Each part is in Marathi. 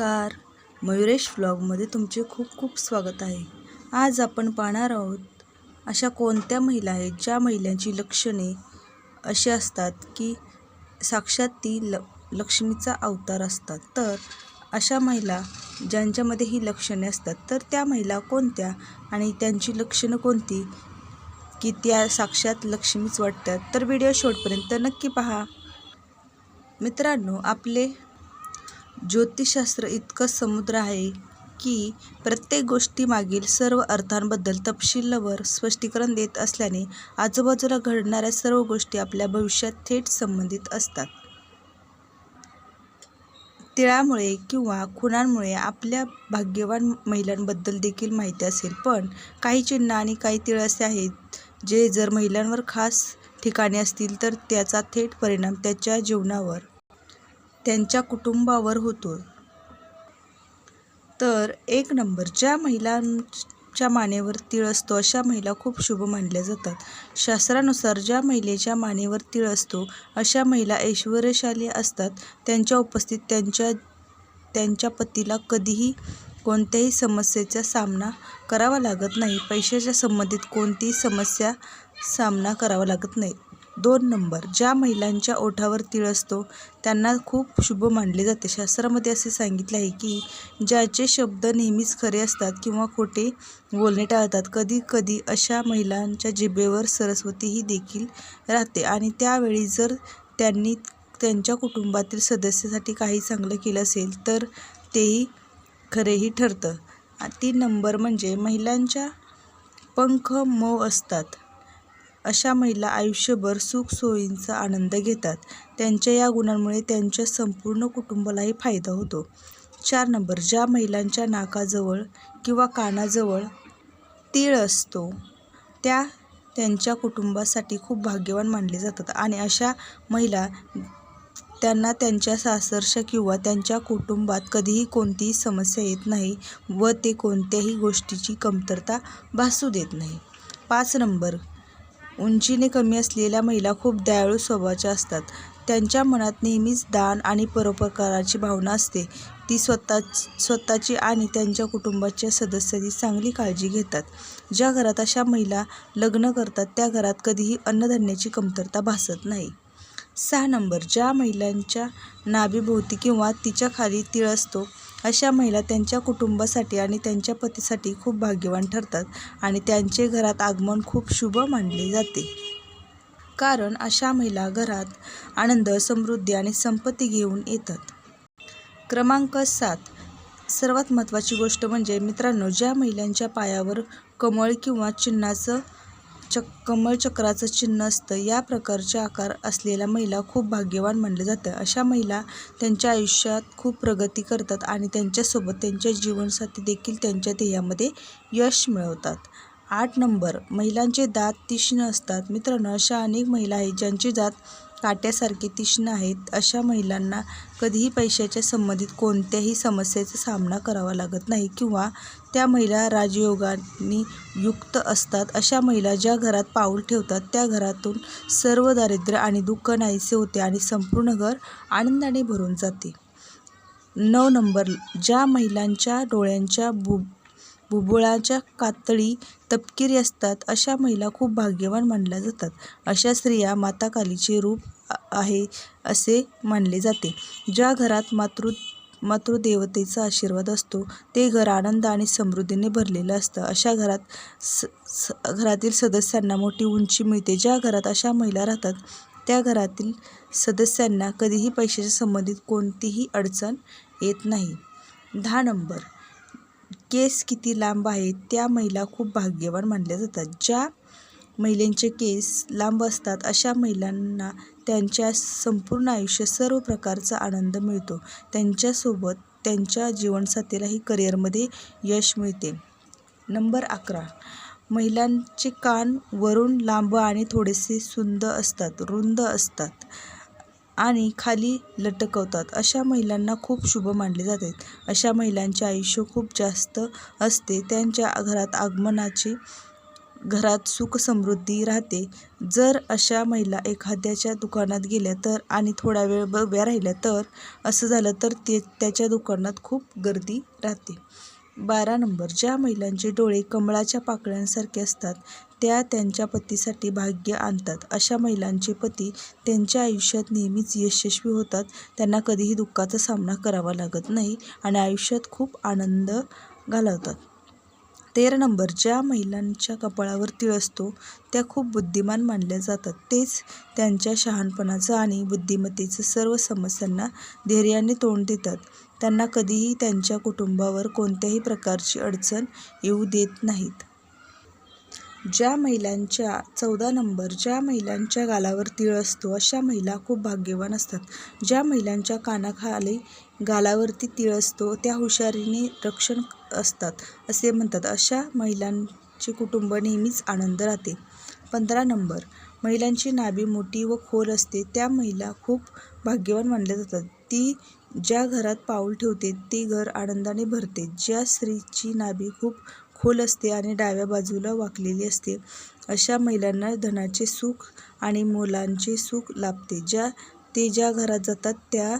नमस्कार. मयुरेश व्लॉगमध्ये तुमचे खूप खूप स्वागत आहे. आज आपण पाहणार आहोत अशा कोणत्या महिला आहेत ज्या महिलांची लक्षणे अशी असतात की साक्षात ती ल लक्ष्मीचा अवतार असतात. तर अशा महिला ज्यांच्यामध्ये ही लक्षणे असतात तर त्या महिला कोणत्या आणि त्यांची लक्षणं कोणती की त्या साक्षात लक्ष्मीच वाटतात? तर व्हिडिओ शेवटपर्यंत नक्की पहा. मित्रांनो आपले ज्योतिषशास्त्र इतकं समुद्र आहे की प्रत्येक गोष्टीमागील सर्व अर्थांबद्दल तपशीलवर स्पष्टीकरण देत असल्याने आजूबाजूला घडणाऱ्या सर्व गोष्टी आपल्या भविष्यात थेट संबंधित असतात. तिळामुळे किंवा खुणांमुळे आपल्या भाग्यवान महिलांबद्दल देखील माहिती असेल पण काही चिन्ह आणि काही तिळ असे आहेत जे जर महिलांवर खास ठिकाणी असतील तर त्याचा थेट परिणाम त्याच्या जीवनावर त्यांच्या कुटुंबावर होतो तर एक नंबर ज्या महिलांच्या मानेवर तीळ असतो अशा महिला खूप शुभ मानल्या जातात. शास्त्रानुसार ज्या महिलेच्या मानेवर तीळ असतो अशा महिला ऐश्वर्यशाली असतात. त्यांच्या उपस्थित त्यांच्या त्यांच्या पतीला कधीही कोणत्याही समस्येचा सामना करावा लागत नाही. पैशाच्या संबंधित कोणतीही समस्या सामना करावा लागत नाही. दोन नंबर. ज्या महिलांच्या ओठावर तीळ असतो त्यांना खूप शुभ मानले जाते. शास्त्रामध्ये असे सांगितले आहे की ज्याचे शब्द नेहमीच खरे असतात किंवा खोटे बोलणे टाळतात कधी कधी अशा महिलांच्या जिभेवर सरस्वतीही देखील राहते. आणि त्यावेळी जर त्यांनी त्यांच्या कुटुंबातील सदस्यासाठी काही चांगलं केलं असेल तर तेही खरेही ठरतं. तीन नंबर म्हणजे महिलांच्या पंख मऊ असतात. अशा महिला आयुष्यभर सुखसोयींचा आनंद घेतात. त्यांच्या या गुणांमुळे त्यांच्या संपूर्ण कुटुंबालाही फायदा होतो. चार नंबर ज्या महिलांच्या नाकाजवळ किंवा कानाजवळ तीळ असतो त्या त्यांच्या कुटुंबासाठी खूप भाग्यवान मानले जातात. आणि अशा महिला त्यांना त्यांच्या सासरच्या किंवा त्यांच्या कुटुंबात कधीही कोणतीही समस्या येत नाही व ते कोणत्याही गोष्टीची कमतरता भासू देत नाही. पाच नंबर उंचीने कमी असलेल्या महिला खूप दयाळू स्वभावाच्या असतात. त्यांच्या मनात नेहमीच दान आणि परोपकाराची भावना असते. ती स्वतः स्वतःची आणि त्यांच्या कुटुंबाच्या सदस्यांची चांगली काळजी घेतात. ज्या घरात अशा महिला लग्न करतात त्या घरात कधीही अन्नधान्याची कमतरता भासत नाही. सहा नंबर. ज्या महिलांच्या नाभीभोवती किंवा तिच्या खाली तीळ असतो अशा महिला त्यांच्या कुटुंबासाठी आणि त्यांच्या पतीसाठी खूप भाग्यवान ठरतात आणि त्यांचे घरात आगमन खूप शुभ मानले जाते. कारण अशा महिला घरात आनंद समृद्धी आणि संपत्ती घेऊन येतात. क्रमांक सात. सर्वात महत्त्वाची गोष्ट म्हणजे मित्रांनो ज्या महिलांच्या पायावर कमळ किंवा चिन्हाचं चक कमळ चक्राचं चिन्ह असतं. या प्रकारचे आकार असलेल्या महिला खूप भाग्यवान मानलं जातं. अशा महिला त्यांच्या आयुष्यात खूप प्रगती करतात आणि त्यांच्यासोबत त्यांच्या जीवनसाथी देखील त्यांच्या ध्येयामध्ये यश मिळवतात. आठ नंबर महिलांचे दात तीक्ष्ण असतात. मित्रांनो अशा अनेक महिला आहेत ज्यांचे दात काट्यासारखे तीक्ष्ण आहेत अशा महिलांना कधीही पैशाच्या संबंधित कोणत्याही समस्येचा सामना करावा लागत नाही किंवा त्या महिला राजयोगाने युक्त असतात. अशा महिला ज्या घरात पाऊल ठेवतात त्या घरातून सर्व दारिद्र्य आणि दुःख नाहीसे होते आणि संपूर्ण घर आनंदाने भरून जाते. नऊ नंबर ज्या महिलांच्या डोळ्यांच्या भू बुबुळाच्या कातळी तपकिरी असतात अशा महिला खूप भाग्यवान मानल्या जातात. अशा स्त्रिया माता कालीचे रूप आहे असे मानले जाते. ज्या घरात मातृ मातृदेवतेचा आशीर्वाद असतो ते घर आनंद आणि समृद्धीने भरलेलं असतं. अशा घरात स स घरातील सदस्यांना मोठी उंची मिळते. ज्या घरात अशा महिला राहतात त्या घरातील सदस्यांना कधीही पैशाच्या संबंधित कोणतीही अडचण येत नाही. दहा नंबर. केस किती लांब आहेत त्या महिला खूप भाग्यवान मानल्या जातात. ज्या महिलांचे केस लांब असतात अशा महिलांना त्यांच्या संपूर्ण आयुष्य सर्व प्रकारचा आनंद मिळतो. त्यांच्यासोबत त्यांच्या जीवनसाथीलाही करिअरमध्ये यश मिळते. नंबर अकरा. महिलांचे कान वरून लांब आणि थोडेसे सुंद असतात रुंद असतात. आणि खाली लटकवतात. अशा महिलांना खूप शुभ मानले जाते अशा महिलांचे आयुष्य खूप जास्त असते. त्यांच्या घरात आगमनाची घरात सुख समृद्धी राहते. जर अशा महिला एखाद्याच्या दुकानात गेल्या तर आणि थोडा वेळ ब उभ्या राहिल्या तर असं झालं तर ते त्याच्या दुकानात खूप गर्दी राहते. बारा नंबर. ज्या महिलांचे डोळे कमळाच्या पाकळ्यांसारखे असतात त्या त्यांच्या पतीसाठी भाग्य आणतात. अशा महिलांचे पती त्यांच्या आयुष्यात नेहमीच यशस्वी होतात. त्यांना कधीही दुःखाचा सामना करावा लागत नाही आणि आयुष्यात खूप आनंद घालवतात. तेरा नंबर ज्या महिलांच्या कपाळावर तीळ असतो त्या खूप बुद्धिमान मानल्या जातात. तेच त्यांच्या शहाणपणाचं आणि बुद्धिमत्तेचं सर्व समस्यांना धैर्याने तोंड देतात. त्यांना कधीही त्यांच्या कुटुंबावर कोणत्याही प्रकारची अडचण येऊ देत नाहीत. ज्या महिलांच्या चौदा नंबर ज्या महिलांच्या गालावर तीळ असतो अशा महिला खूप भाग्यवान असतात. ज्या महिलांच्या कानाखाली गालावरती तीळ असतो त्या हुशारीने रक्षण असतात असे म्हणतात. अशा महिलांचे कुटुंब नेहमीच आनंद राहते. पंधरा नंबर महिलांची नाभी मोठी व खोल असते त्या महिला खूप भाग्यवान मानल्या जातात. ती ज्या घरात पाऊल ठेवते ते घर आनंदाने भरते. ज्या स्त्रीची नाभी खूप खोल असते आणि डाव्या बाजूला वाकलेली असते. अशा महिलांना धनाचे सुख आणि मुलांचे सुख लाभते. ज्या ते ज्या घरात जातात त्या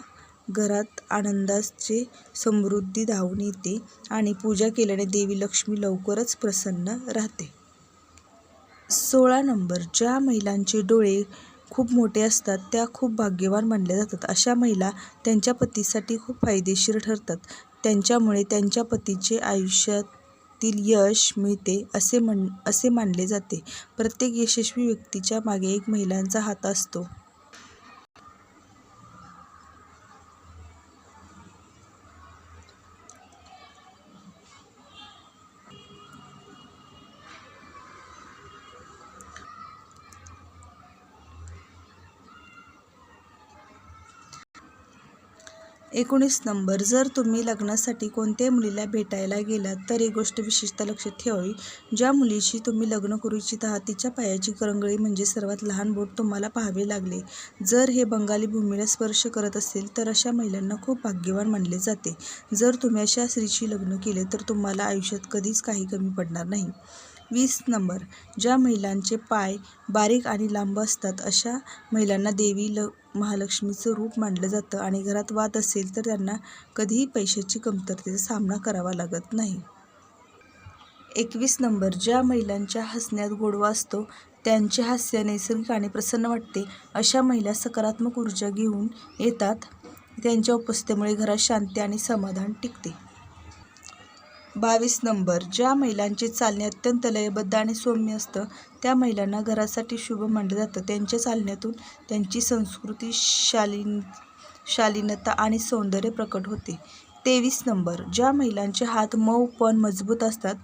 घरात आनंदाचे समृद्धी धावून येते आणि पूजा केल्याने देवी लक्ष्मी लवकरच प्रसन्न राहते. सोळा नंबर. ज्या महिलांचे डोळे खूप मोठे असतात त्या खूप भाग्यवान मानल्या जातात. अशा महिला त्यांच्या पतीसाठी खूप फायदेशीर ठरतात. त्यांच्यामुळे त्यांच्या पतीचे आयुष्यात आयुष्यातील यश मिळते असे म्हण असे मानले जाते. प्रत्येक यशस्वी व्यक्तीच्या मागे एक महिलांचा हात असतो. एकोणीस नंबर. जर तुम्ही लग्नासाठी कोणत्याही मुलीला भेटायला गेलात तर एक गोष्ट विशेषतः लक्षात ठेवावी. ज्या मुलीशी तुम्ही लग्न करू इच्छित आहात तिच्या पायाची करंगळी म्हणजे सर्वात लहान बोट तुम्हाला पाहावे लागले. जर हे बंगाली भूमीला स्पर्श करत असेल तर अशा महिलांना खूप भाग्यवान मानले जाते. जर तुम्ही अशा स्त्रीशी लग्न केले तर तुम्हाला आयुष्यात कधीच काही कमी पडणार नाही. वीस नंबर. ज्या महिलांचे पाय बारीक आणि लांब असतात अशा महिलांना देवी ल महालक्ष्मीचं रूप मानलं जातं आणि घरात वाद असेल तर त्यांना कधीही पैशाची कमतरतेचा सामना करावा लागत नाही. एकवीस नंबर. ज्या महिलांच्या हसण्यात गोडवा असतो त्यांचे हास्य नैसर्गिक आणि प्रसन्न वाटते. अशा महिला सकारात्मक ऊर्जा घेऊन येतात. त्यांच्या उपस्थितीमुळे घरात शांती आणि समाधान टिकते. बावीस नंबर. ज्या महिलांचे चालणे अत्यंत लयबद्ध आणि सौम्य असतं त्या महिलांना घरासाठी शुभ मानलं जातं. त्यांच्या चालण्यातून त्यांची संस्कृती शालीन शालीनता आणि सौंदर्य प्रकट होते. तेवीस नंबर. ज्या महिलांचे हात मऊ पण मजबूत असतात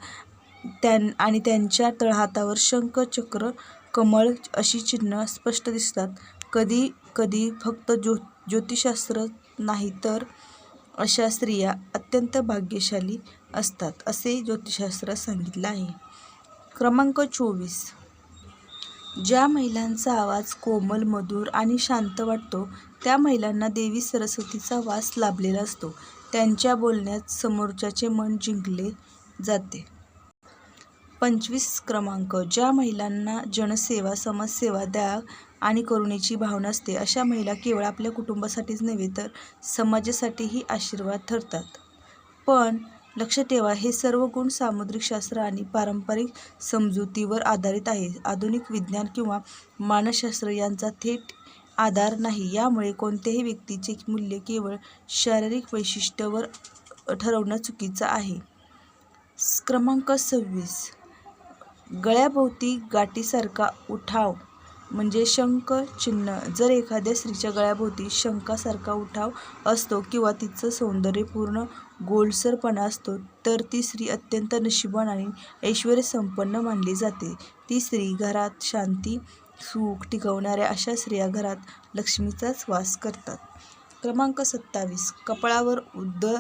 त्यां आणि त्यांच्या तळहातावर शंख चक्र कमळ अशी चिन्ह स्पष्ट दिसतात. कधी कधी फक्त ज्यो ज्योतिषशास्त्र नाही तर अशा स्त्रिया अत्यंत भाग्यशाली असतात असे ज्योतिषशास्त्रात सांगितलं आहे. क्रमांक चोवीस. ज्या महिलांचा आवाज कोमल मधुर आणि शांत वाटतो त्या महिलांना देवी सरस्वतीचा वास लाभलेला असतो. त्यांच्या बोलण्यात समोरच्याचे मन जिंकले जाते. पंचवीस क्रमांक. ज्या महिलांना जनसेवा समाजसेवा द्या आणि करुणेची भावना असते अशा महिला केवळ आपल्या कुटुंबासाठीच नव्हे तर समाजासाठीही आशीर्वाद ठरतात. पण लक्ष ठेवा. हे सर्व गुण सामुद्रिक शास्त्र आणि पारंपरिक समजुतीवर आधारित आहे आधुनिक विज्ञान किंवा मानसशास्त्र यांचा थेट आधार नाही. यामुळे कोणत्याही व्यक्तीचे मूल्य केवळ शारीरिक वैशिष्ट्यावर ठरवणं चुकीचं आहे. क्रमांक सव्वीस. गळ्याभोवती गाठीसारखा उठाव म्हणजे शंख चिन्ह. जर एखाद्या स्त्रीच्या गळ्याभोवती शंखासारखा उठाव असतो किंवा तिचं सौंदर्य पूर्ण गोलसरपणा असतो तर ती स्त्री अत्यंत नशिबान आणि ऐश्वर्यसंपन्न मानली जाते. ती स्त्री घरात शांती सुख टिकवणाऱ्या अशा स्त्रिया घरात लक्ष्मीचाच वास करतात. क्रमांक सत्तावीस. कपाळावर उद्ध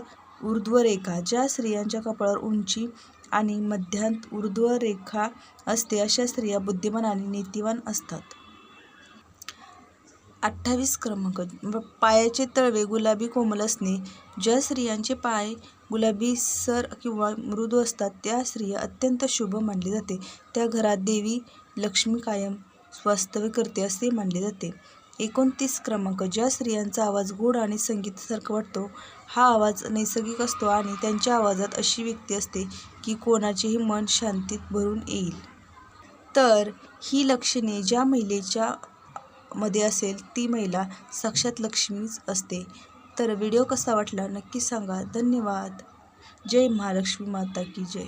ऊर्ध्वरेखा. ज्या स्त्रियांच्या कपाळावर उंची आणि मध्यांत ऊर्ध्वरेखा असते अशा स्त्रिया बुद्धिमान आणि नीतिवान असतात. अठ्ठावीस क्रमांक. पायाचे तळवे गुलाबी कोमल असणे. ज्या स्त्रियांचे पाय गुलाबीसर किंवा मृदू असतात त्या स्त्रिया अत्यंत शुभ मानली जाते. त्या घरात देवी लक्ष्मी कायम स्वास्तव्य करते असे मानले जाते. एकोणतीस क्रमांक. ज्या स्त्रियांचा आवाज गोड आणि संगीतासारखा वाटतो हा आवाज नैसर्गिक असतो आणि त्यांच्या आवाजात अशी व्यक्ती असते की कोणाचेही मन शांतीत भरून येईल. तर ही लक्षणे ज्या महिलेच्या मध्ये असेल ती महिला साक्षात लक्ष्मीच असते. तर व्हिडिओ कसा वाटला नक्की सांगा. धन्यवाद. जय महालक्ष्मी माता की जय.